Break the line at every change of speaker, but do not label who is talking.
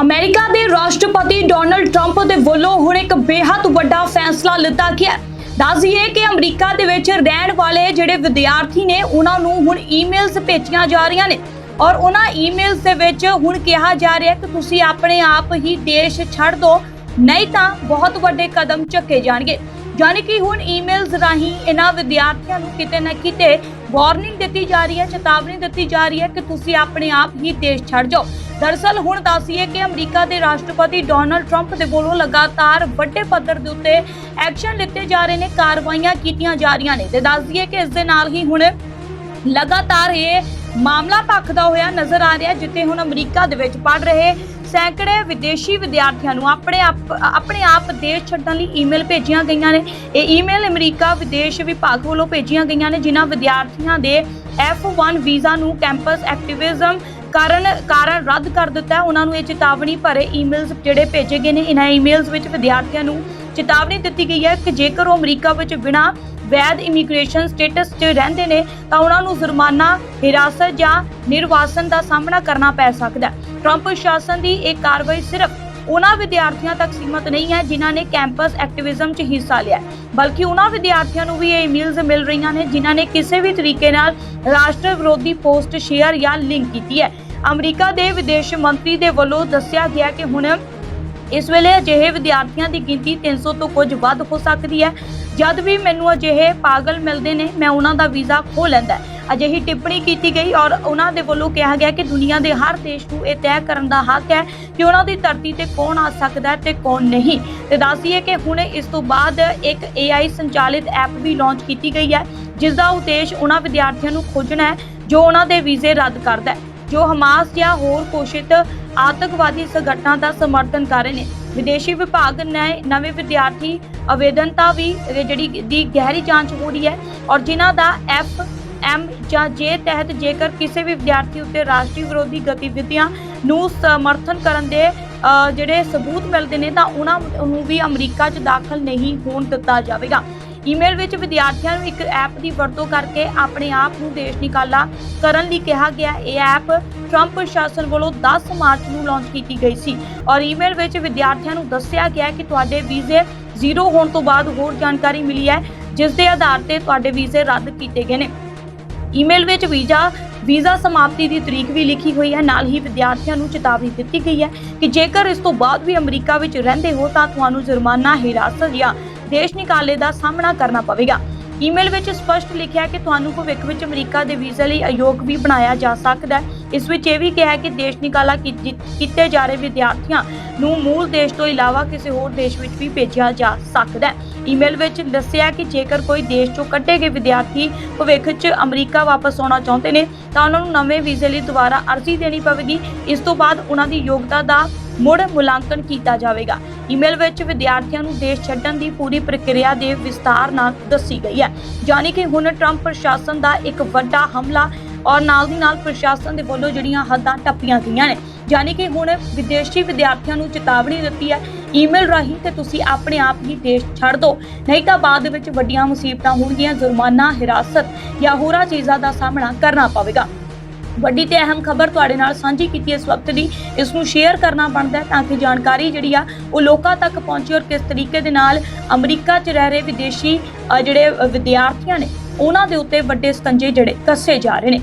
America ਦੇ ਰਾਸ਼ਟਰਪਤੀ Donald Trump ਦੇ ਵੱਲੋਂ ਹੁਣ ਇੱਕ ਬੇਹੱਦ ਵੱਡਾ ਫੈਸਲਾ ਲਿੱਤਾ ਗਿਆ ਹੈ। ਕਿ ਅਮਰੀਕਾ ਦੇ ਵਿੱਚ ਰਹਿਣ ਵਾਲੇ ਜਿਹੜੇ ਵਿਦਿਆਰਥੀ ਨੇ, ਉਹਨਾਂ ਨੂੰ ਹੁਣ ਈਮੇਲਸ ਭੇਜੀਆਂ ਜਾ ਰਹੀਆਂ ਨੇ ਔਰ ਉਹਨਾਂ ਈਮੇਲਸ ਦੇ ਵਿੱਚ ਹੁਣ ਕਿਹਾ ਜਾ ਰਿਹਾ ਕਿ ਤੁਸੀਂ ਆਪਣੇ ਆਪ ਹੀ ਦੇਸ਼ ਛੱਡ ਦਿਓ ਨਹੀਂ ਤਾਂ ਬਹੁਤ ਵੱਡੇ ਕਦਮ ਚੱਕੇ ਜਾਣਗੇ ਯਾਨੀ ਕਿ ਹੁਣ ਈਮੇਲਸ ਰਾਹੀਂ ਇਹਨਾਂ ਵਿਦਿਆਰਥੀਆਂ ਨੂੰ ਕਿਤੇ ਨਾ ਕਿਤੇ ਵਾਰਨਿੰਗ ਦਿੱਤੀ ਜਾ ਰਹੀ ਹੈ, ਚੇਤਾਵਨੀ ਦਿੱਤੀ ਜਾ ਰਹੀ ਹੈ ਕਿ ਤੁਸੀਂ ਆਪਣੇ ਆਪ ਹੀ ਦੇਸ਼ ਛੱਡ ਜਾਓ। ਦਰਅਸਲ ਹੁਣ ਦੱਸੀਏ ਕਿ ਅਮਰੀਕਾ ਦੇ ਰਾਸ਼ਟਰਪਤੀ ਡੋਨਲਡ ਟਰੰਪ ਦੇ ਵੱਲੋਂ ਲਗਾਤਾਰ ਵੱਡੇ ਪੱਧਰ ਦੇ ਉੱਤੇ ਐਕਸ਼ਨ ਲਿੱਤੇ ਜਾ ਰਹੇ ਨੇ, ਕਾਰਵਾਈਆਂ ਕੀਤੀਆਂ ਜਾ ਰਹੀਆਂ ਨੇ ਤੇ ਦੱਸਦੀਏ ਕਿ ਇਸ ਦੇ ਨਾਲ ਹੀ ਹੁਣ ਲਗਾਤਾਰ ਇਹ ਮਾਮਲਾ ਭਖਦਾ ਹੋਇਆ ਨਜ਼ਰ ਆ ਰਿਹਾ ਜਿੱਥੇ ਹੁਣ ਅਮਰੀਕਾ ਦੇ ਵਿੱਚ ਪੜ ਰਹੇ ਸੈਂਕੜੇ ਵਿਦੇਸ਼ੀ ਵਿਦਿਆਰਥੀਆਂ ਨੂੰ ਆਪਣੇ ਆਪ ਆਪਣੇ ਆਪ ਦੇਸ਼ ਛੱਡਣ ਲਈ ਈਮੇਲ ਭੇਜੀਆਂ ਗਈਆਂ ਨੇ। ਇਹ ਈਮੇਲ ਅਮਰੀਕਾ ਵਿਦੇਸ਼ ਵਿਭਾਗ ਵੱਲੋਂ ਭੇਜੀਆਂ ਗਈਆਂ ਨੇ, ਜਿਨ੍ਹਾਂ ਵਿਦਿਆਰਥੀਆਂ ਦੇ F1 ਵੀਜ਼ਾ ਨੂੰ ਕੈਂਪਸ ਐਕਟਿਵਿਜ਼ਮ ਕਾਰਨ ਕਾਰਨ ਰੱਦ ਕਰ ਦਿੱਤਾ। ਉਹਨਾਂ ਨੂੰ ਇਹ ਚੇਤਾਵਨੀ ਭਰੇ ਈਮੇਲਸ ਜਿਹੜੇ ਭੇਜੇ ਗਏ ਨੇ। ਇਹਨਾਂ ਈਮੇਲਸ ਵਿੱਚ ਵਿਦਿਆਰਥੀਆਂ ਨੂੰ ਚੇਤਾਵਨੀ ਦਿੱਤੀ ਗਈ ਹੈ ਕਿ ਜੇਕਰ ਉਹ ਅਮਰੀਕਾ ਵਿੱਚ ਬਿਨਾਂ ਵੈਦ ਇਮੀਗ੍ਰੇਸ਼ਨ ਸਟੇਟਸ 'ਚ ਰਹਿੰਦੇ ਨੇ, ਤਾਂ ਉਹਨਾਂ ਨੂੰ ਜੁਰਮਾਨਾ, ਹਿਰਾਸਤ ਜਾਂ ਨਿਰਵਾਸਨ ਦਾ ਸਾਹਮਣਾ ਕਰਨਾ ਪੈ ਸਕਦਾ ਹੈ। ਟਰੰਪ ਪ੍ਰਸ਼ਾਸਨ ਦੀ ਇਹ ਕਾਰਵਾਈ ਸਿਰਫ ਉਹਨਾਂ ਵਿਦਿਆਰਥੀਆਂ ਤੱਕ ਸੀਮਤ ਨਹੀਂ ਹੈ ਜਿਨ੍ਹਾਂ ਨੇ ਕੈਂਪਸ ਐਕਟਿਵਿਜ਼ਮ 'ਚ ਹਿੱਸਾ ਲਿਆ ਬਲਕਿ ਉਹਨਾਂ ਵਿਦਿਆਰਥੀਆਂ ਨੂੰ ਵੀ ਇਹ ਈਮੇਲਸ ਮਿਲ ਰਹੀਆਂ ਨੇ, ਜਿਨ੍ਹਾਂ ਨੇ ਕਿਸੇ ਵੀ ਤਰੀਕੇ ਨਾਲ ਰਾਸ਼ਟਰ ਵਿਰੋਧੀ ਪੋਸਟ ਸ਼ੇਅਰ ਜਾਂ ਲਿੰਕ ਕੀਤੀ ਹੈ। ਅਮਰੀਕਾ ਦੇ ਵਿਦੇਸ਼ ਮੰਤਰੀ ਦੇ ਵੱਲੋਂ ਦੱਸਿਆ ਗਿਆ ਕਿ ਹੁਣ ਇਸ ਵੇਲੇ ਅਜਿਹੇ ਵਿਦਿਆਰਥੀਆਂ ਦੀ ਗਿਣਤੀ 300 ਤੋਂ ਕੁਝ ਵੱਧ ਹੋ ਸਕਦੀ ਹੈ। ਜਦ ਵੀ ਮੈਨੂੰ ਅਜਿਹੇ ਪਾਗਲ ਮਿਲਦੇ ਨੇ, ਮੈਂ ਉਹਨਾਂ ਦਾ ਵੀਜ਼ਾ ਖੋ ਲੈਂਦਾ ਅਜਿਹੀ ਟਿੱਪਣੀ ਕੀਤੀ ਗਈ ਔਰ ਉਹਨਾਂ ਦੇ ਵੱਲੋਂ ਕਿਹਾ ਗਿਆ ਕਿ ਦੁਨੀਆ ਦੇ ਹਰ ਦੇਸ਼ ਨੂੰ ਇਹ ਤੈਅ ਕਰਨ ਦਾ ਹੱਕ ਹੈ ਕਿ ਉਹਨਾਂ ਦੀ ਧਰਤੀ ਤੇ ਕੌਣ ਆ ਸਕਦਾ ਹੈ ਤੇ ਕੌਣ ਨਹੀਂ। ਤੇ ਦੱਸੀਏ ਕਿ ਹੁਣ ਇਸ ਤੋਂ ਬਾਅਦ ਇੱਕ AI ਸੰਚਾਲਿਤ ਐਪ ਵੀ ਲਾਂਚ ਕੀਤੀ ਗਈ ਹੈ ਜਿਸ ਦਾ ਉਦੇਸ਼ ਉਹਨਾਂ ਵਿਦਿਆਰਥੀਆਂ ਨੂੰ ਖੋਜਣਾ ਹੈ, ਜੋ ਉਹਨਾਂ ਦੇ ਵੀਜ਼ੇ ਰੱਦ ਕਰਦਾ ਹੈ। ਜੋ ਹਮਾਸ ਜਾਂ ਹੋਰ ਘੋਸ਼ਿਤ ਆਤੰਕਵਾਦੀ ਸੰਗਠਨਾਂ ਦਾ ਸਮਰਥਨ ਕਰ ਰਹੇ ਨੇ। ਵਿਦੇਸ਼ੀ ਵਿਭਾਗ ਨੇ ਨਵੇਂ ਵਿਦਿਆਰਥੀ ਆਵੇਦਨਤਾ ਵੀ ਜਿਹੜੀ ਦੀ ਗਹਿਰੀ ਜਾਂਚ ਹੋ ਰਹੀ ਹੈ ਔਰ ਜਿਨ੍ਹਾਂ ਦਾ ਐਫ ਐਮ ਜਾਂ ਜੇ ਤਹਿਤ ਜੇਕਰ ਕਿਸੇ ਵੀ ਵਿਦਿਆਰਥੀ ਉੱਤੇ ਰਾਸ਼ਟਰੀ ਵਿਰੋਧੀ ਗਤੀਵਿਧੀਆਂ ਨੂੰ ਸਮਰਥਨ ਕਰਨ ਦੇ ਜਿਹੜੇ ਸਬੂਤ ਮਿਲਦੇ ਨੇ ਤਾਂ ਉਹਨਾਂ ਨੂੰ ਵੀ ਅਮਰੀਕਾ 'ਚ ਦਾਖਲ ਨਹੀਂ ਹੋਣ ਦਿੱਤਾ ਜਾਵੇਗਾ। ਈਮੇਲ ਵਿੱਚ ਵਿਦਿਆਰਥੀਆਂ ਨੂੰ ਇੱਕ ਐਪ ਦੀ ਵਰਤੋਂ ਕਰਕੇ ਆਪਣੇ ਆਪ ਨੂੰ ਦੇਸ਼ ਨਿਕਾਲਾ ਕਰਨ ਲਈ ਕਿਹਾ ਗਿਆ। ਇਹ ਐਪ ਟਰੰਪ ਪ੍ਰਸ਼ਾਸਨ ਵੱਲੋਂ 10 ਮਾਰਚ ਨੂੰ ਲਾਂਚ ਕੀਤੀ ਗਈ ਸੀ ਔਰ ਈਮੇਲ ਵਿੱਚ ਵਿਦਿਆਰਥੀਆਂ ਨੂੰ ਦੱਸਿਆ ਗਿਆ ਕਿ ਤੁਹਾਡੇ ਵੀਜ਼ੇ ਜ਼ੀਰੋ ਹੋਣ ਤੋਂ ਬਾਅਦ ਹੋਰ ਜਾਣਕਾਰੀ ਮਿਲੀ ਹੈ, ਜਿਸ ਦੇ ਆਧਾਰ ਤੇ ਤੁਹਾਡੇ ਵੀਜ਼ੇ ਰੱਦ ਕੀਤੇ ਗਏ ਨੇ। ਈਮੇਲ ਵਿੱਚ ਵੀਜ਼ਾ ਵੀਜ਼ਾ ਸਮਾਪਤੀ ਦੀ ਤਰੀਕ ਵੀ ਲਿਖੀ ਹੋਈ ਹੈ। ਨਾਲ ਹੀ ਵਿਦਿਆਰਥੀਆਂ ਨੂੰ ਚੇਤਾਵਨੀ ਦਿੱਤੀ ਗਈ ਹੈ ਕਿ ਜੇਕਰ ਇਸ ਤੋਂ ਬਾਅਦ ਵੀ ਅਮਰੀਕਾ ਵਿੱਚ ਰਹਿੰਦੇ ਹੋ ਤਾਂ ਤੁਹਾਨੂੰ ਜੁਰਮਾਨਾ ਹਿਰਾਸਤ ਜਾਂ ਦੇਸ਼ ਨਿਕਾਲੇ ਦਾ ਸਾਹਮਣਾ ਕਰਨਾ ਪਵੇਗਾ। ਈਮੇਲ ਵਿੱਚ ਸਪਸ਼ਟ ਲਿਖਿਆ ਕਿ ਤੁਹਾਨੂੰ ਭਵਿੱਖ ਵਿੱਚ ਅਮਰੀਕਾ ਦੇ ਵੀਜ਼ੇ ਲਈ ਅਯੋਗ ਵੀ ਬਣਾਇਆ ਜਾ ਸਕਦਾ ਹੈ। ਇਸ ਵਿੱਚ ਇਹ ਵੀ ਕਿਹਾ ਕਿ ਦੇਸ਼ ਨਿਕਾਲਾ ਕੀਤੇ ਜਾ ਰਹੇ ਵਿਦਿਆਰਥੀਆਂ ਨੂੰ ਮੂਲ ਦੇਸ਼ ਤੋਂ ਇਲਾਵਾ ਕਿਸੇ ਹੋਰ ਦੇਸ਼ ਵਿੱਚ ਵੀ ਭੇਜਿਆ ਜਾ ਸਕਦਾ ਹੈ। ਈਮੇਲ ਵਿੱਚ ਦੱਸਿਆ ਕਿ ਜੇਕਰ ਕੋਈ ਦੇਸ਼ ਚੋਂ ਕੱਢੇ ਗਏ ਵਿਦਿਆਰਥੀ ਭਵਿੱਖ 'ਚ ਅਮਰੀਕਾ ਵਾਪਸ ਆਉਣਾ ਚਾਹੁੰਦੇ ਨੇ, ਤਾਂ ਉਹਨਾਂ ਨੂੰ ਨਵੇਂ ਵੀਜ਼ੇ ਲਈ ਦੁਬਾਰਾ ਅਰਜ਼ੀ ਦੇਣੀ ਪਵੇਗੀ। ਇਸ ਤੋਂ ਬਾਅਦ ਉਹਨਾਂ ਦੀ ਯੋਗਤਾ ਦਾ ਮੁੜ ਮੁਲਾਂਕਣ ਕੀਤਾ ਜਾਵੇਗਾ। ਈਮੇਲ ਵਿੱਚ ਵਿਦਿਆਰਥੀਆਂ ਨੂੰ ਦੇਸ਼ ਛੱਡਣ ਦੀ ਪੂਰੀ ਪ੍ਰਕਿਰਿਆ ਦੇ ਵਿਸਤਾਰ ਨਾਲ ਦੱਸੀ ਗਈ ਹੈ। ਯਾਨੀ ਕਿ ਹੁਣ ਟਰੰਪ ਪ੍ਰਸ਼ਾਸਨ ਦਾ ਇੱਕ ਵੱਡਾ ਹਮਲਾ ਔਰ ਨਾਲ ਦੀ ਨਾਲ ਪ੍ਰਸ਼ਾਸਨ ਦੇ ਵੱਲੋਂ ਜਿਹੜੀਆਂ ਹੱਦਾਂ ਟੱਪੀਆਂ ਗਈਆਂ ਨੇ। ਯਾਨੀ ਕਿ ਹੁਣ ਵਿਦੇਸ਼ੀ ਵਿਦਿਆਰਥੀਆਂ ਨੂੰ ਚੇਤਾਵਨੀ ਦਿੱਤੀ ਹੈ ਈਮੇਲ ਰਾਹੀਂ ਤੇ ਤੁਸੀਂ ਆਪਣੇ ਆਪ ਹੀ ਦੇਸ਼ ਛੱਡ ਦਿਓ। ਨਹੀਂ ਤਾਂ ਬਾਅਦ ਵਿੱਚ ਵੱਡੀਆਂ ਮੁਸੀਬਤਾਂ ਹੋਣਗੀਆਂ, ਜੁਰਮਾਨਾ, ਹਿਰਾਸਤ ਜਾਂ ਹੋਰਾਂ ਚੀਜ਼ਾਂ ਦਾ ਸਾਹਮਣਾ ਕਰਨਾ ਪਵੇਗਾ। ਵੱਡੀ ਤੇ ਅਹਿਮ ਖਬਰ ਤੁਹਾਡੇ ਨਾਲ ਸਾਂਝੀ ਕੀਤੀ ਇਸ ਵਕਤ ਦੀ। ਇਸ ਨੂੰ ਸ਼ੇਅਰ ਕਰਨਾ ਬਣਦਾ ਹੈ ਤਾਂ ਕਿ ਜਾਣਕਾਰੀ ਜਿਹੜੀ ਆ, ਉਹ ਲੋਕਾਂ ਤੱਕ ਪਹੁੰਚੇ ਔਰ ਕਿਸ ਤਰੀਕੇ ਦੇ ਨਾਲ ਅਮਰੀਕਾ 'ਚ ਰਹਿ ਰਹੇ ਵਿਦੇਸ਼ੀ ਜਿਹੜੇ ਵਿਦਿਆਰਥੀਆਂ ਨੇ, ਉਹਨਾਂ ਦੇ ਉੱਤੇ ਵੱਡੇ ਸਕੰਜੇ ਜਿਹੜੇ ਕੱਸੇ ਜਾ ਰਹੇ ਨੇ।